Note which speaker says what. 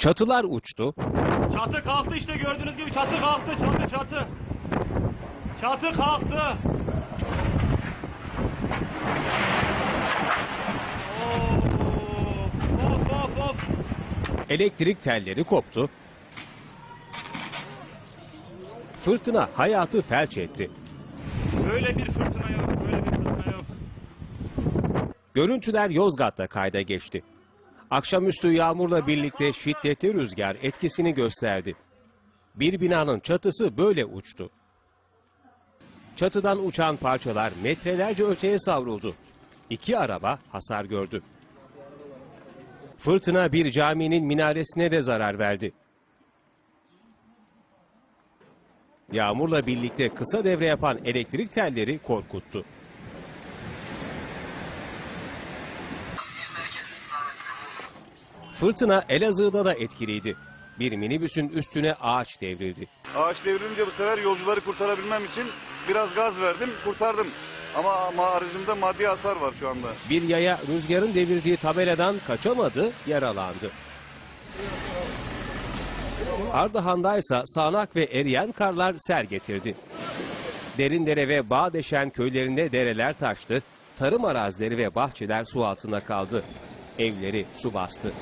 Speaker 1: Çatılar uçtu,
Speaker 2: Çatı kalktı işte gördüğünüz gibi çatı kalktı çatı çatı. Çatı kalktı. Of of of
Speaker 1: elektrik telleri koptu. Fırtına hayatı felç etti.
Speaker 2: Böyle bir fırtına yok, böyle bir fırtına yok.
Speaker 1: Görüntüler Yozgat'ta kayda geçti. Akşamüstü yağmurla birlikte şiddetli rüzgar etkisini gösterdi. Bir binanın çatısı böyle uçtu. Çatıdan uçan parçalar metrelerce öteye savruldu. İki araba hasar gördü. Fırtına bir caminin minaresine de zarar verdi. Yağmurla birlikte kısa devre yapan elektrik telleri korkuttu. Fırtına Elazığ'da da etkiliydi. Bir minibüsün üstüne ağaç devrildi.
Speaker 3: Ağaç devrilince bu sefer yolcuları kurtarabilmem için biraz gaz verdim, kurtardım. Ama, ama aracımda maddi hasar var şu anda.
Speaker 1: Bir yaya rüzgarın devirdiği tabeladan kaçamadı, yaralandı. Ardahan'daysa sağanak ve eriyen karlar sel getirdi. Derindere ve Bağdeşen köylerinde dereler taştı, tarım arazileri ve bahçeler su altında kaldı. Evleri su bastı.